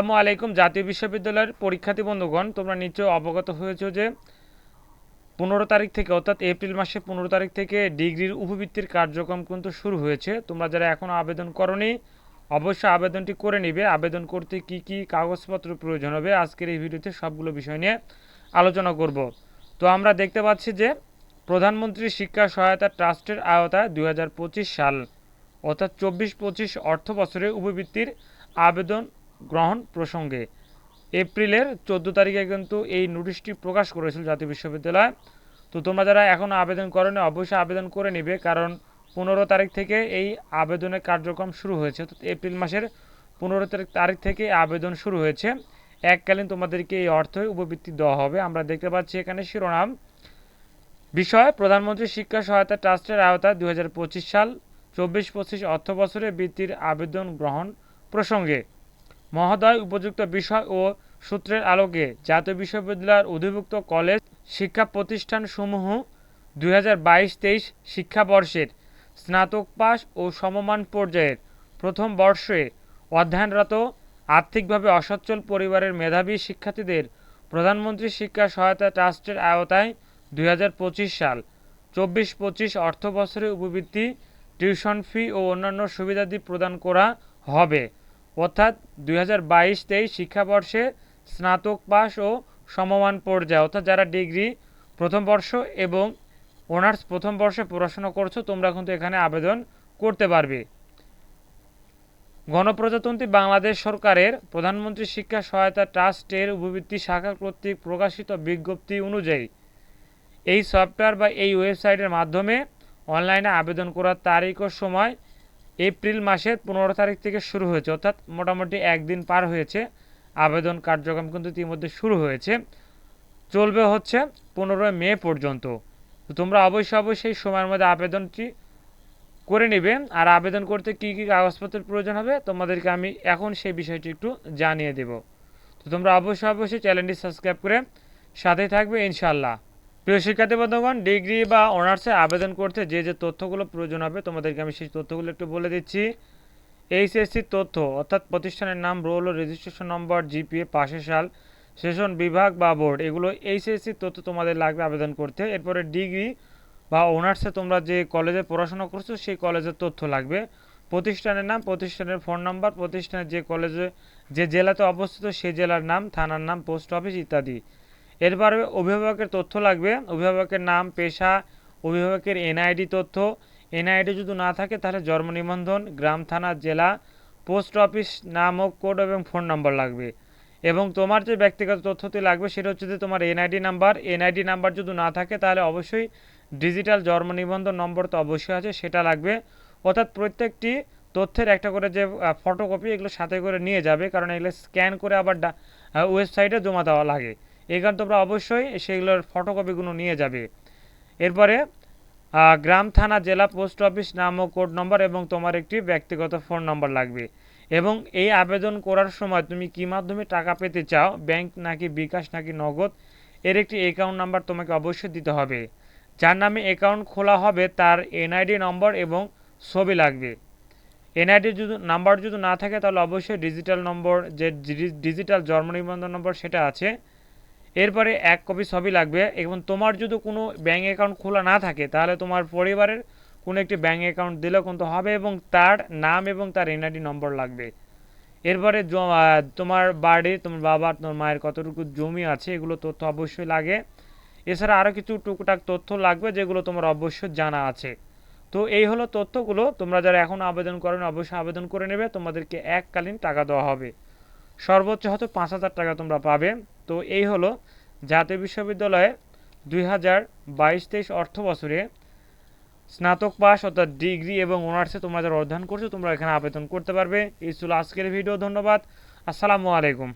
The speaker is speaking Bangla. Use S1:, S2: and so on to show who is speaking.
S1: আসসালামু আলাইকুম, জাতীয় বিশ্ববিদ্যালয়ের পরীক্ষার্থী বন্ধুগণ, তোমরা নিশ্চয়ই অবগত হয়েছো যে পনেরো তারিখ থেকে, অর্থাৎ এপ্রিল মাসে পনেরো তারিখ থেকে ডিগ্রির উপবৃত্তির কার্যক্রম কিন্তু শুরু হয়েছে। তোমরা যারা এখনও আবেদন করনি, অবশ্যই আবেদনটি করে নিবে। আবেদন করতে কি কি কাগজপত্র প্রয়োজন হবে, আজকের এই ভিডিওতে সবগুলো বিষয় নিয়ে আলোচনা করব। তো আমরা দেখতে পাচ্ছি যে প্রধানমন্ত্রী শিক্ষা সহায়তা ট্রাস্টের আওতায় দু হাজার পঁচিশ সাল, অর্থাৎ চব্বিশ পঁচিশ অর্থ বছরে উপবৃত্তির আবেদন গ্রহণ প্রসঙ্গে। এপ্রিলের চোদ্দ তারিখে কিন্তু এই নোটিশটি প্রকাশ করেছিল জাতীয় বিশ্ববিদ্যালয়। তো তোমরা যারা এখনও আবেদন করনি, অবশ্যই আবেদন করে নিবে, কারণ পনেরো তারিখ থেকে এই আবেদনের কার্যক্রম শুরু হয়েছে। অর্থাৎ এপ্রিল মাসের পনেরো তারিখ তারিখ থেকে আবেদন শুরু হয়েছে। এককালীন তোমাদেরকে এই অর্থ উপবৃত্তি দেওয়া হবে। আমরা দেখতে পাচ্ছি এখানে শিরোনাম। বিষয়, প্রধানমন্ত্রী শিক্ষা সহায়তা ট্রাস্টের আওতায় দু হাজার পঁচিশ সাল চব্বিশ পঁচিশ অর্থ বছরে বৃত্তির আবেদন গ্রহণ প্রসঙ্গে। মহোদয় উপযুক্ত বিষয় ও সূত্রের আলোকে জাতীয় বিশ্ববিদ্যালয়ের অধিভুক্ত কলেজ শিক্ষা প্রতিষ্ঠানসমূহ দুই হাজার বাইশ তেইশ শিক্ষাবর্ষের স্নাতক পাস ও সমমান পর্যায়ের প্রথম বর্ষে অধ্যয়নরত, আর্থিকভাবে অসচ্ছল পরিবারের মেধাবী শিক্ষার্থীদের প্রধানমন্ত্রী শিক্ষা সহায়তা ট্রাস্টের আওতায় দুই হাজার পঁচিশ সাল চব্বিশ পঁচিশ অর্থ বছরে উপবৃত্তি, টিউশন ফি ও অন্যান্য সুবিধাদি প্রদান করা হবে। অর্থাৎ দুই হাজার বাইশ শিক্ষাবর্ষে স্নাতক পাস ও সমমান পর্যায়ে। অর্থাৎ যারা ডিগ্রি প্রথম বর্ষ এবং অনার্স প্রথম বর্ষে পড়াশোনা করছ, তোমরা কিন্তু এখানে আবেদন করতে পারবে। গণপ্রজাতন্ত্রী বাংলাদেশ সরকারের প্রধানমন্ত্রী শিক্ষা সহায়তা ট্রাস্টের উপবৃত্তি শাখা কর্তৃক প্রকাশিত বিজ্ঞপ্তি অনুযায়ী, এই সফটওয়্যার বা এই ওয়েবসাইটের মাধ্যমে অনলাইনে আবেদন করার তারিখ ও সময় এপ্রিল মাসের পনেরো তারিখ থেকে শুরু হয়েছে, অর্থাৎ মোটামুটি একদিন পার হয়েছে। আবেদন কার্যক্রম কিন্তু ইতিমধ্যে শুরু হয়েছে। চলবে হচ্ছে পনেরোই মে পর্যন্ত। তো তোমরা অবশ্যই অবশ্যই সময়ের মধ্যে আবেদনটি করে নেবে। আর আবেদন করতে কী কী কাগজপত্রের প্রয়োজন হবে, তোমাদেরকে আমি এখন সেই বিষয়টি একটু জানিয়ে দেব। তো তোমরা অবশ্যই অবশ্যই চ্যানেলটি সাবস্ক্রাইব করে সাথে থাকবে ইনশাল্লাহ প্রিয় শিক্ষার্থী বন্ধুগণ, ডিগ্রি বা অনার্সে আবেদন করতে যে যে তথ্যগুলো প্রয়োজন হবে, তোমাদেরকে আমি সেই তথ্যগুলো একটু বলে দিচ্ছি। এইচএসসির তথ্য, অর্থাৎ প্রতিষ্ঠানের নাম, রোল ও রেজিস্ট্রেশন নম্বর জিপিএ, পাশের সাল, সেশন বিভাগ বা বোর্ড, এগুলো এইচএসসির তথ্য তোমাদের লাগবে আবেদন করতে। এরপরে ডিগ্রি বা অনার্সে তোমরা যে কলেজে পড়াশোনা করছ, সেই কলেজের তথ্য লাগবে। প্রতিষ্ঠানের নাম, প্রতিষ্ঠানের ফোন নাম্বার প্রতিষ্ঠানের যে কলেজে, যে জেলাতে অবস্থিত সেই জেলার নাম, থানার নাম পোস্ট অফিস ইত্যাদি। এরপরে অভিভাবকের তথ্য লাগবে। অভিভাবকের নাম, পেশা, অভিভাবকের এনআইডি তথ্য। এনআইডি যদি না থাকে, তাহলে জন্ম নিবন্ধন, গ্রাম, থানা, জেলা, পোস্ট অফিস নাম ও কোড এবং ফোন নাম্বার লাগবে। এবং তোমার যে ব্যক্তিগত তথ্যটি লাগবে, সেটা হচ্ছে যে তোমার এনআইডি নাম্বার। এনআইডি নাম্বার যদি না থাকে, তাহলে অবশ্যই ডিজিটাল জন্ম নিবন্ধন নম্বর তো অবশ্যই আছে, সেটা লাগবে। অর্থাৎ প্রত্যেকটি তথ্যের একটা করে যে ফটোকপি এগুলো সাথে করে নিয়ে যাবে, কারণ এগুলো স্ক্যান করে আবার ওয়েবসাইটে জমা দেওয়া লাগে। কারণে তোমরা অবশ্যই সেগুলোর ফটোকপিগুলো নিয়ে যাবে। এরপরে গ্রাম, থানা, জেলা পোস্ট অফিস নাম ও কোড নম্বর এবং তোমার একটি ব্যক্তিগত ফোন নম্বর লাগবে। এবং এই আবেদন করার সময় তুমি কি মাধ্যমে টাকা পেতে চাও? ব্যাংক নাকি বিকাশ নাকি নগদ? এর একটি অ্যাকাউন্ট নাম্বার তোমাকে অবশ্যই দিতে হবে। যার নামে অ্যাকাউন্ট খোলা হবে তার এনআইডি নম্বর এবং ছবি লাগবে। এনআইডি যদি নাম্বার যদি না থাকে তাহলে অবশ্যই ডিজিটাল নম্বর যে ডিজিটাল জন্ম নিবন্ধন নম্বর সেটা আছে। এরপরে এক কপি ছবি লাগবে। এবং তোমার যদি কোনো ব্যাঙ্ক অ্যাকাউন্ট খোলা না থাকে, তাহলে তোমার পরিবারের কোনো একটি ব্যাঙ্ক অ্যাকাউন্ট দিলেও কিন্তু হবে এবং তার নাম এবং তার এনআইডি নম্বর লাগবে। এরপরে তোমার বাড়ি, তোমার বাবার তোমার মায়ের কতটুকু জমি আছে, এগুলো তথ্য অবশ্যই লাগে। এছাড়া আরও কিছু টুকটাক তথ্য লাগবে, যেগুলো তোমার অবশ্যই জানা আছে। তো এই হলো তথ্যগুলো। তোমরা যারা এখন আবেদন করেন, অবশ্যই আবেদন করে নেবে। তোমাদেরকে এককালীন টাকা দেওয়া হবে। সর্বোচ্চ হয়তো পাঁচ হাজার টাকা তোমরা পাবে। তো এই হলো জাতীয় বিশ্ববিদ্যালয়ে দুই হাজার বাইশ তেইশ অর্থ বছরে স্নাতক পাস অর্থাৎ ডিগ্রি এবং অনার্সে তোমরা যারা অধ্যয়ন করছ, তোমরা এখানে আবেদন করতে পারবে। এই ছিল আজকের ভিডিও, ধন্যবাদ। আসসালামু আলাইকুম।